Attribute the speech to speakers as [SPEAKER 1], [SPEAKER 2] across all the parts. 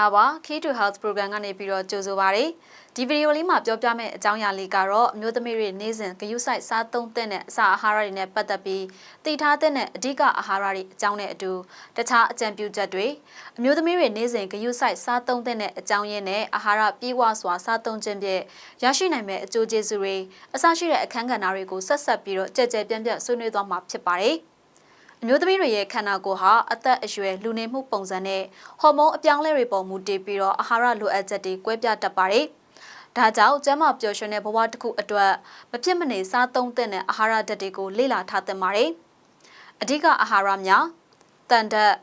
[SPEAKER 1] မင်္ဂလာပါ Key to Health Program ကနေပြီးတော့ကြိုဆိုပါရစေဒီဗီဒီယိုလေးမှာပြောပြမယ့်အကြောင်းအရာလေးကတော့အမျိုးသမီးတွေနေ့စဉ်ဂရုစိုက်စားသုံးတဲ့အစာအာဟာရတွေနဲ့ပတ်သက်ပြီးသိထားတဲ့အဓိကအာဟာရတွေအကြောင်းနဲ့အတူတခြားအကြံပြုချက်တွေအမျိုးသမီးတွေနေ့စဉ်ဂရုစိုက်စားသုံးတဲ့အကြောင်းရင်းနဲ့အာဟာရပြေဝစွာစားသုံးခြင်းဖြင့်ရရှိနိုင်မယ့်အကျိုးကျေးဇူးတွေအစရှိတဲ့အခန်းကဏ္ဍတွေကိုဆက်ဆက်ပြီးတော့ကြက်ကြက်ပြန့်ပြန့်ဆွေးနွေးသွားမှာဖြစ်ပါတယ် အမျိုးသမီးတွေရဲ့ခန္ဓာကိုယ်ဟာအသက်အရွယ်လူနေမှုပုံစံနဲ့ဟော်မုန်းအပြောင်းလဲတွေပေါ်မူတည်ပြီးတော့အာဟာရလိုအပ်ချက်တွေကွဲပြားတတ်ပါတယ်။ဒါကြောင့်ကျန်းမာပျော်ရွှင်တဲ့ဘဝတစ်ခုအတွက်မဖြစ်မနေစားသုံးတဲ့အာဟာရဓာတ်တွေကိုလေ့လာထားသင့်ပါတယ်။အဓိကအာဟာရများတန်ဓာတ်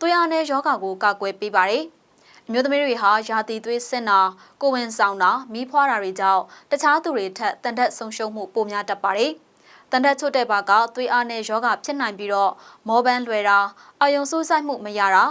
[SPEAKER 1] သွေးအားနဲ့ယောဂါကိုကာကွယ်ပေးပါတယ်။အမျိုးသမီးတွေဟာရာသီသွေးဆင်းတာကိုဝင်ဆောင်တာမီးဖွားတာတွေကြောင့်တခြားသူတွေထက်တန်ဓာတ်ဆုံးရှုံးမှုပိုများတတ်ပါတယ်။ တန်တက်ချွတ်တဲ့ဘာကသွေးအားနဲ့ယောဂဖြစ်နိုင်ပြီးတော့မောပန်းလွယ်တာအာယုံဆိုးဆိုင်မှုမရတာ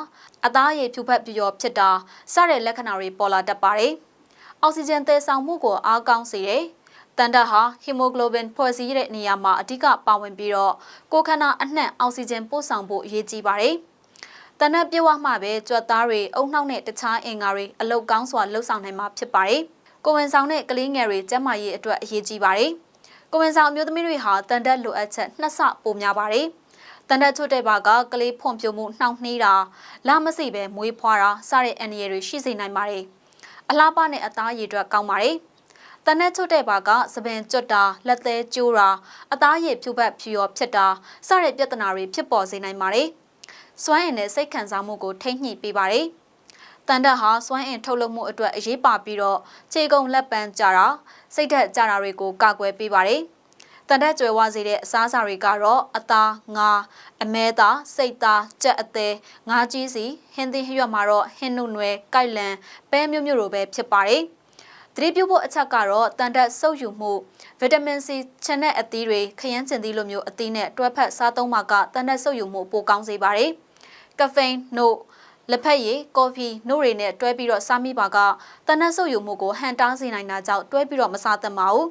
[SPEAKER 1] အသားရည်ဖြူဖက်ပြျော်ဖြစ်တာစတဲ့လက္ခဏာတွေပေါ်လာတတ်ပါတယ်။အောက်ဆီဂျင်သယ်ဆောင်မှုကိုအားကောင်းစေတယ်။တန်တက်ဟာဟီမိုဂလိုဘင်ဖွဲ့စည်းတဲ့နေရာမှာအဓိကပါဝင်ပြီးတော့ကိုယ်ခန္ဓာအနှံ့အောက်ဆီဂျင်ပို့ဆောင်ဖို့အရေးကြီးပါတယ်။တန်တက်ပြေဝမှပဲကြွက်သားတွေအုံနှောက်နဲ့တခြားအင်္ဂါတွေအလုတ်ကောင်းစွာလှုပ်ဆောင်နိုင်မှာဖြစ်ပါတယ်။ကိုဝင်ဆောင်တဲ့ကလေးငယ်တွေကျန်းမာရေးအတွက်အရေးကြီးပါတယ်။ ကိုဝင်ဆောင်အမျိုးသမီးတွေဟာတန်တက်လိုအပ်ချက်နှစ်ဆပိုများပါတယ်။တန်တက်ချွတ်တဲ့ဘာကကလေးဖွံ့ဖြိုးမှုနှောင့်နှေးတာလာမစိပဲမွေးဖွားတာစတဲ့အန္တရာယ်တွေရှိစေနိုင်ပါတယ်။အလားပါနဲ့အသားရည်အတွက်ကောင်းပါတယ်။တန်တက်ချွတ်တဲ့ဘာကသပင်ကျွတ်တာလက်သေးကျိုးတာအသားရည်ဖြူပတ်ဖြူရောဖြစ်တာစတဲ့ပြဿနာတွေဖြစ်ပေါ်စေနိုင်ပါတယ်။စွမ်းရည်နဲ့စိတ်ခံစားမှုကိုထိမ့်ညှိပေးပါတယ်။ တန်တက်ဟာစွမ်းအင်ထုတ်လုပ်မှုအတွက်အရေးပါပြီးတော့ခြေကုံလက်ပံကြတာစိတ်ဓာတ်ကြတာတွေကိုကာကွယ်ပေးပါတယ်။တန်တက်ကြွယ်ဝစေတဲ့အစားအစာတွေကတော့အသားငါအမဲသားစိတ်သားကြက်အသေးငါးကြီးစီဟင်းသီးဟရွက်မှာတော့ဟင်းနုနွယ်ကိုက်လန်ပဲမျိုးမျိုးလိုပဲဖြစ်ပါတယ်။သတိပြုဖို့အချက်ကတော့တန်တက်ဆုပ်ယူမှုဗီတာမင်စီချန်တဲ့အသီးတွေခရမ်းကျင်သီးလိုမျိုးအသီးနဲ့တွဲဖက်စားသုံးမှာကတန်တက်ဆုပ်ယူမှုပိုကောင်းစေပါတယ်။ကဖိန်းနို့ လက်ဖက်ရည်ကော်ဖီနှုတ်တွေနဲ့တွဲပြီးတော့စားမိပါကတနက်ဆုပ်ယူမှုကိုဟန်တားစေနိုင်တာကြောင့်တွဲပြီးတော့မစားသင့်ပါဘူး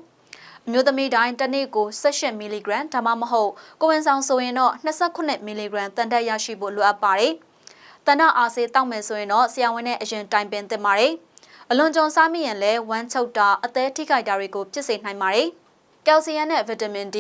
[SPEAKER 1] အမျိုးသမီးတိုင်းတစ်နေ့ကို18မီလီဂရမ်ဒါမှမဟုတ်ကိုဝင်ဆောင်ဆိုရင်တော့29မီလီဂရမ်တန်တက်ရရှိဖို့လိုအပ်ပါတယ်။တန်တက်အားစေးတောက်မယ်ဆိုရင်တော့ဆရာဝန်နဲ့အရင်တိုင်ပင်သင့်ပါတယ်။အလွန်ကြုံစားမိရင်လည်းဝမ်းချုပ်တာအသေးထိခိုက်တာတွေကိုဖြစ်စေနိုင်ပါတယ်။ကယ်လ်ဆီယမ်နဲ့ဗီတာမင် D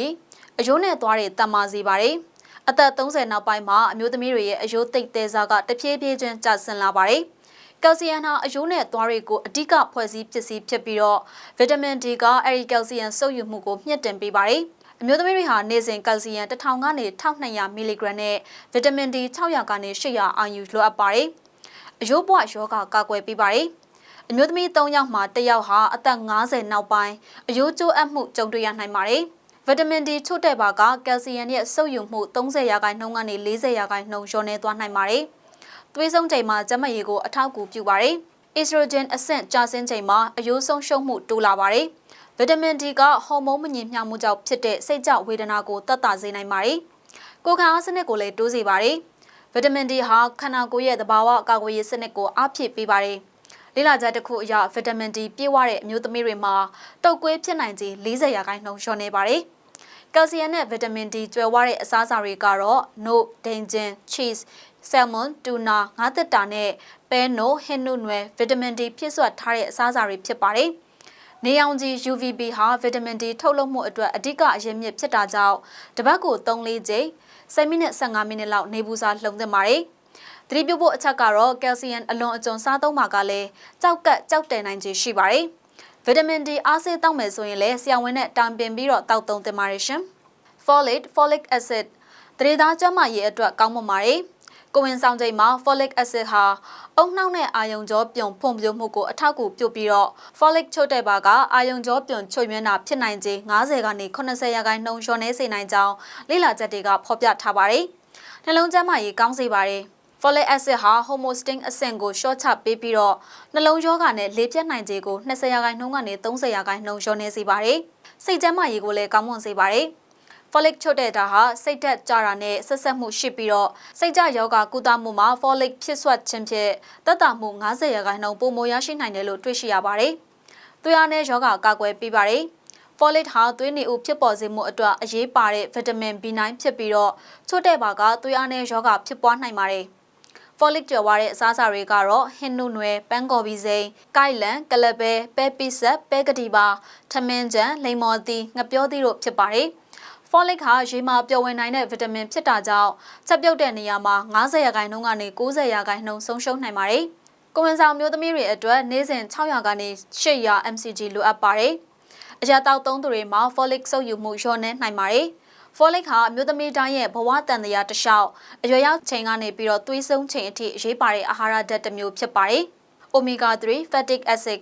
[SPEAKER 1] အယိုးနဲ့သွားတွေတန်မာစေပါတယ်။ အသက်30နောက်ပိုင်းမှာအမျိုးသမီးတွေရဲ့အယိုးသိပ်သေးစားကတဖြည်းဖြည်းချင်းကျဆင်းလာပါတယ်။ကယ်လ်ဆီယမ်ဟာအယိုးနဲ့သွားတွေကိုအဓိကဖွဲ့စည်းပစ္စည်းဖြစ်ပြီးတော့ဗီတာမင် D ကအဲဒီကယ်လ်ဆီယမ်စုပ်ယူမှုကိုမြင့်တင်ပေးပါတယ်။အမျိုးသမီးတွေဟာနေ့စဉ်ကယ်လ်ဆီယမ်1000ကနေ1200မီလီဂရမ်နဲ့ဗီတာမင် D 600ကနေ800အာယူလိုအပ်ပါတယ်။အယိုးပွားယောဂကာကွယ်ပေးပါတယ်။အမျိုးသမီး3ယောက်မှာ1ယောက်ဟာအသက်50နောက်ပိုင်းအယိုးကျိုးအပ်မှုကြုံတွေ့ရနိုင်ပါတယ်။ ဗီတာမင်ဒီချို့တဲ့ပါကကယ်လ်ဆီယမ်ရဲ့စုပ်ယူမှု30ရာခိုင်နှုန်းကနေ40ရာခိုင်နှုန်းလျော့နေသွားနိုင်ပါတယ်။သွေးဆုံးချိန်မှာကျန်းမာရေးကိုအထောက်အကူပြုပါတယ်။ estrogen အဆင့်ကျဆင်းချိန်မှာအယိုးဆုံးရှုံးမှုတိုးလာပါတယ်။ဗီတာမင်ဒီကဟော်မုန်းမငြိမ်မျှမှုကြောင့်ဖြစ်တဲ့စိတ်ကြဝေဒနာကိုတက်တာစေနိုင်ပါတယ်။ကိုယ်ခံအားစနစ်ကိုလည်းတိုးစေပါတယ်။ဗီတာမင်ဒီဟာခန္ဓာကိုယ်ရဲ့သဘာဝအကာအကွယ်ရေးစနစ်ကိုအားဖြည့်ပေးပါတယ်။ လေ့လာချက်တစ်ခုအရဗီတာမင်ဒီပြည့်ဝတဲ့အမျိုးသမီးတွေမှာတုပ်ကွေးဖြစ်နိုင်ခြေ40ရာခိုင်နှုန်းလျော့နေပါတယ်။ကယ်လ်ဆီယမ်နဲ့ဗီတာမင် D ကျွဲဝတဲ့အစားအစာတွေကတော့နို့ဒိန်ဂျင် cheese ဆယ်မွန်တူနာငါးသက်တာနဲ့ပဲနို့ဟင်းနုနွယ်ဗီတာမင် D ဖြည့်စွက်ထားတဲ့အစားအစာတွေဖြစ်ပါတယ်။နေအောင်ကြီး UVB ဟာဗီတာမင် D ထုတ်လုပ်မှုအတွက်အဓိကအရင်းမြစ်ဖြစ်တာကြောင့်တပတ်ကို3-4ကြိမ်7မိနစ်15မိနစ်လောက်နေပူစာလှုံသင့်ပါတယ်။ သတိပြုဖို့အချက်ကတော့ကယ်လ်ဆီယမ်အလွန်အကျွံစားသုံးပါကလည်းကြောက်ကက်ကြောက်တယ်နိုင်ခြင်းရှိပါတယ်။ဗီတာမင် D အားဆေးတောက်မယ်ဆိုရင်လည်းဆရာဝန်နဲ့တိုင်ပင်ပြီးတော့တောက်သုံးသင့်ပါတယ်ရှင်။ Folate, folic acid တရေသားကျန်းမာရေးအတွက်ကောင်းမွန်ပါတယ်။ကိုဝင်ဆောင်ချိန်မှာ folic acid ဟာအုံနှောက်နဲ့အာယုံကြောပြုံဖွံ့ဖြိုးမှုကိုအထောက်အကူပြုပြီးတော့ folic ချို့တဲ့ပါကအာယုံကြောပြုံချွေမြန်းတာဖြစ်နိုင်ခြေ90ကနေ80ရာခိုင်နှုန်းလျှော့နေစေနိုင်ကြောင်းလေ့လာချက်တွေကဖော်ပြထားပါတယ်။နှလုံးကျန်းမာရေးကောင်းစေပါတယ်။ folic acid ဟာ homostatin အဆင့်ကိုရှော့ချပေးပြီးတော့နှလုံးရောဂါနဲ့လေပြတ်နိုင်ခြေကို20ရာခိုင်နှုန်းကနေ30ရာခိုင်နှုန်းလျော့နေစေပါတယ်။စိတ်ကျန်းမာရေးကိုလည်းကောင်းမွန်စေပါတယ်။ folic ချွတ်တဲ့တာဟာစိတ်ဓာတ်ကြတာနဲ့ဆက်ဆက်မှုရှိပြီးတော့စိတ်ကြယောဂကုသမှုမှာ folic ဖြစ်ဆွတ်ခြင်းဖြင့်တက်တာမှု90ရာခိုင်နှုန်းပိုမိုရရှိနိုင်တယ်လို့တွေ့ရှိရပါတယ်။သွေးအားနဲ့ယောဂကာကွယ်ပေးပါတယ်။ folate ဟာသွေးနေဦးဖြစ်ပေါ်စေမှုအတွက်အရေးပါတဲ့ဗီတာမင် B9 ဖြစ်ပြီးတော့ချို့တဲ့ပါကသွေးအားနဲ့ယောဂဖြစ်ပွားနိုင်ပါတယ်။ folic ကျော်ဝါတဲ့အစားအစာတွေကတော့ဟင်းနုနွယ်ပန်းကော်ဘီစိန်ကိုက်လန်ကလပဲပဲပိဆက်ပဲကတိပါထမင်းကြံလိမ္မော်သီးငပြောသီးတို့ဖြစ်ပါတယ်။ folic ဟာရေမှာပျော်ဝင်နိုင်တဲ့ဗီတာမင်ဖြစ်တာကြောင့်ချက်ပြုတ်တဲ့နေရာမှာ90ရာခိုင်နှုန်းကနေ90ရာခိုင်နှုန်းဆုံးရှုံးနိုင်ပါတယ်။ကိုဝင်ဆောင်မျိုးသမီးတွေအတွက်နေ့စဉ်600ကနေ800 mcg လိုအပ်ပါတယ်။အရာတောက်သုံးသူတွေမှာ folic စုပ်ယူမှုလျော့နေနိုင်ပါတယ်။ folic ဟာအမျိုးသမီးတိုင်းရဲ့ဘဝတန်တရားတစ်လျှောက်အရွယ်ရောက်ချိန်ကနေပြီးတော့သွေးဆုံးချိန်အထိအရေးပါတဲ့အာဟာရဓာတ်တစ်မျိုးဖြစ်ပါတယ်။ omega 3 fatty acid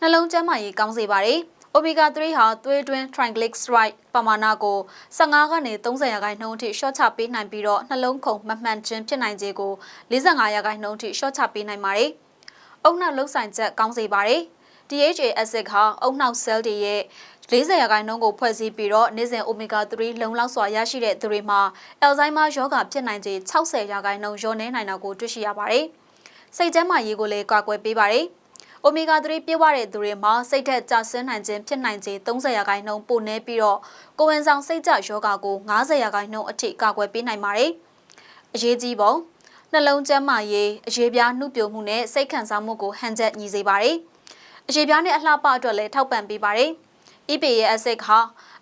[SPEAKER 1] နှလုံးကျန်းမာရေးကောင်းစေပါတယ်။ omega 3ဟာသွေးတွင်း triglyceride ပမာဏကို15ကနေ30ရာခိုင်နှုန်းအထိရှော့ချပေးနိုင်ပြီးတော့နှလုံးခုန်မမှန်ခြင်းဖြစ်နိုင်ခြေကို45ရာခိုင်နှုန်းအထိရှော့ချပေးနိုင်ပါတယ်။အုံနောက်လှုပ်ဆိုင်ချက်ကောင်းစေပါတယ်။ DHA acid ဟာအုံနောက် cell တွေရဲ့40ရာခိုင်နှုန်းကိုဖွဲ့စည်းပြီးတော့နေ့စဉ် omega 3လုံလောက်စွာရရှိတဲ့သူတွေမှာအယ်ဇိုင်းမာရောဂါဖြစ်နိုင်ခြေ60ရာခိုင်နှုန်းလျော့နေနိုင်တာကိုတွေ့ရှိရပါတယ်။စိတ်ကျန်းမာရေးကိုလည်းကာကွယ်ပေးပါတယ်။ omega 3ပြည့်ဝတဲ့သူတွေမှာစိတ်ထက်ကျဆင်းနိုင်ခြင်းဖြစ်နိုင်ခြေ30ရာခိုင်နှုန်းပိုနေပြီးတော့ကိုဝင်ဆောင်စိတ်ကြယောဂါကို90ရာခိုင်နှုန်းအထိကာကွယ်ပေးနိုင်ပါတယ်။အရေးကြီးပုံနှလုံးကျန်းမာရေးအရေးပြားနှုတ်ပြမှုနဲ့စိတ်ခံစားမှုကိုဟန်ချက်ညီစေပါတယ်။ အရေးပြားနဲ့အလှပအတွက်လည်းထောက်ပံ့ပေးပါတယ်။ EPA ရဲ့အဆိပ်ဟာ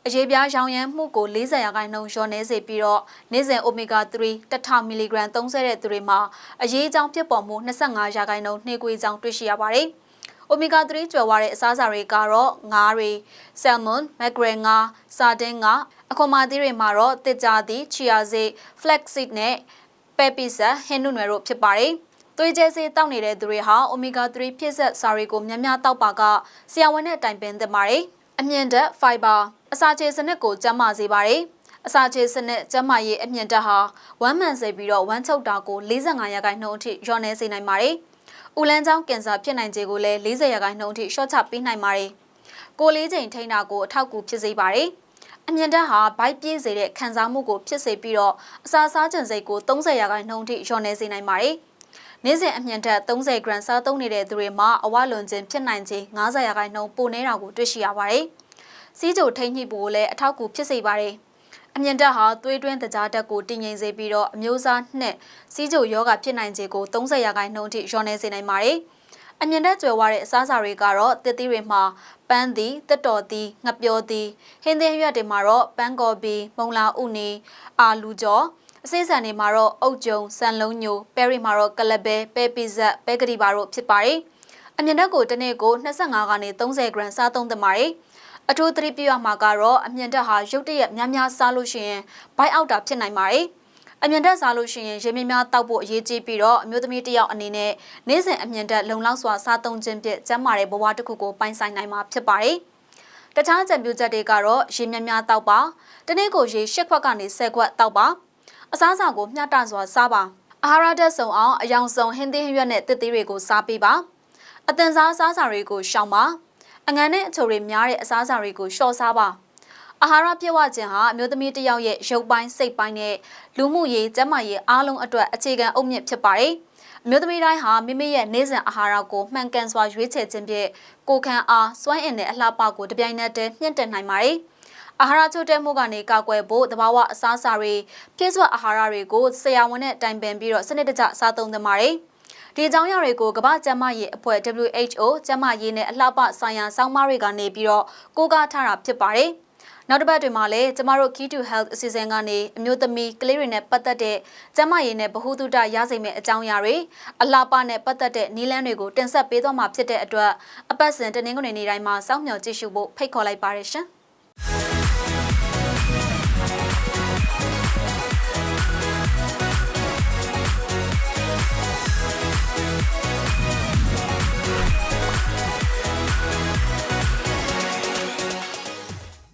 [SPEAKER 1] အရေးပြားရောင်ရမ်းမှုကို40ရာခိုင်နှုန်းလျော့နေစေပြီးတော့နေ့စဉ် omega 3 1000 mg သုံးဆတဲ့သူတွေမှာအရေးအကြောင်းဖြစ်ပေါ်မှု25ရာခိုင်နှုန်းနှေးကွေးကြောင်းတွေ့ရှိရပါတယ်။ omega 3ကျွယ်ဝတဲ့အစားအစာတွေကတော့ငါးတွေဆယ်မွန်မက်ဂရယ်ငါးစာတင်းငါအခွန်မာသီးတွေမှာတော့တစ်ကြာသီးချီယာစေး flaxseed နဲ့ပဲပီဆက်ဟင်းနုနွယ်တို့ဖြစ်ပါတယ်။ သွေးကြဲစေးတောက်နေတဲ့သူတွေဟာ omega 3ပြည့်စက်စာတွေကိုများများတောက်ပါကဆရာဝန်နဲ့တိုင်ပင်သင့်ပါတယ်။အမြင့်ဓာတ် fiber အစာချေစနစ်ကိုကျန်းမာစေပါတယ်။အစာချေစနစ်ကျန်းမာရေးအမြင့်ဓာတ်ဟာဝမ်းမှန်စေပြီးတော့ဝမ်းချုပ်တာကို45ရာခိုင်နှုန်းအထိလျော့နေစေနိုင်ပါတယ်။ဦးလန်းချောင်းကင်ဆာဖြစ်နိုင်ခြေကိုလည်း40ရာခိုင်နှုန်းအထိရှော့ချပေးနိုင်ပါတယ်။ကိုလေးချိန်ထိန်းတာကိုအထောက်အကူဖြစ်စေပါတယ်။အမြင့်ဓာတ်ဟာဗိုက်ပြည့်စေတဲ့ခံစားမှုကိုဖြစ်စေပြီးတော့အစာစားခြင်းစိတ်ကို30ရာခိုင်နှုန်းအထိလျော့နေစေနိုင်ပါတယ်။ နေ့စဉ်အမြင့်ဓာတ်30ဂရမ်စားသုံးနေတဲ့သူတွေမှာအဝလွန်ခြင်းဖြစ်နိုင်ခြေ90ရာခိုင်နှုန်းပိုနေတာကိုတွေ့ရှိရပါတယ်။စီးကြိုထိမ့်ညှိဖို့လည်းအထောက်အကူဖြစ်စေပါတယ်။အမြင့်တက်ဟာသွေးတွင်းတကြားတက်ကိုတည်ငြိမ်စေပြီးတော့အမျိုးအစားနှစ်စီးကြိုယောဂဖြစ်နိုင်ခြေကို30ရာခိုင်နှုန်းအထိလျော့နေစေနိုင်ပါတယ်။အမြင့်တက်ကျွယ်ဝတဲ့အစားအစာတွေကတော့တစ်သီးတွေမှာပန်းသီးတက်တော်သီးငပျော်သီးဟင်းသီးရွက်တွေမှာတော့ပန်းကော်ပီမုံလာဥနီအာလူကျော် အစိစံတွေမှာတော့အုတ်ကျုံဆန်လုံးညိုပဲရီမှာတော့ကလပဲပဲပီဇက်ပဲကတိပါတို့ဖြစ်ပါတယ်။အမြင့်တက်ကိုတစ်နေ့ကို25ကနေ30ဂရမ်စားသုံးသင့်ပါတယ်။အထူးသတိပြုရမှာကတော့အမြင့်တက်ဟာရုတ်တရက်များများစားလို့ရှိရင်ဘိုက်အောက်တာဖြစ်နိုင်ပါတယ်။အမြင့်တက်စားလို့ရှိရင်ရေမြများတောက်ဖို့အရေးကြီးပြီးတော့အမျိုးသမီးတစ်ယောက်အနေနဲ့နေ့စဉ်အမြင့်တက်လုံလောက်စွာစားသုံးခြင်းဖြင့်ကျန်းမာတဲ့ဘဝတစ်ခုကိုပိုင်ဆိုင်နိုင်မှာဖြစ်ပါတယ်။တခြားကြံပြူချက်တွေကတော့ရေမြများတောက်ပါ။တနေ့ကိုရေ၈ခွက်ကနေ၁၀ခွက်တောက်ပါ။ အစားအစာကိုမျှတစွာစားပါ။အာဟာရဓာတ်စုံအောင်အယောင်စုံဟင်းသီးဟင်းရွက်နဲ့တစ်သီးတွေကိုစားပေးပါ။အသင်စားစားစာတွေကိုရှောင်ပါ။အငန်းနဲ့အချိုတွေများတဲ့အစားအစာတွေကိုလျှော့စားပါအာဟာရပြည့်ဝခြင်းဟာအမျိုးသမီးတစ်ယောက်ရဲ့ရုပ်ပိုင်းစိတ်ပိုင်းနဲ့လူမှုရေးကျန်းမာရေးအားလုံးအတွက်အခြေခံအုတ်မြစ်ဖြစ်ပါတယ်အမျိုးသမီးတိုင်းဟာမိမိရဲ့နေ့စဉ်အာဟာရကိုမှန်ကန်စွာရွေးချယ်ခြင်းဖြင့်ကိုယ်ခံအားစွမ်းအင်နဲ့အလှပကိုတပြိုင်နက်တည်းမြင့်တင်နိုင်ပါတယ် အာဟာရချို့တဲ့မှုကနေကာကွယ်ဖို့တဘာဝအစားအစာတွေပြည့်စွက်အာဟာရတွေကိုဆရာဝန်နဲ့တိုင်ပင်ပြီးတော့စနစ်တကျစားသုံးသင့်ပါတယ်။ဒီအကြောင်းအရာတွေကိုကမ္ဘာ့ကျန်းမာရေးအဖွဲ့ WHO ကျန်းမာရေးနဲ့အလှပဆိုင်ရာစောင့်မတွေကနေပြီးတော့ကိုးကားထားတာဖြစ်ပါတယ်။နောက်တစ်ပတ်တွင်မှာလည်းကျမတို့ Key to Health အစီအစဉ်ကနေအမျိုးသမီးကလေးတွေနဲ့ပတ်သက်တဲ့ကျန်းမာရေးနဲ့ဗဟုသုတရရှိမယ့်အကြောင်းအရာတွေအလှပနဲ့ပတ်သက်တဲ့နည်းလမ်းတွေကိုတင်ဆက်ပေးသွားမှာဖြစ်တဲ့အတွက်အပတ်စဉ်တနင်္ဂနွေနေ့တိုင်းမှာစောင့်မျှော်ကြည့်ရှုဖို့ဖိတ်ခေါ်လိုက်ပါရရှင်။ Thank you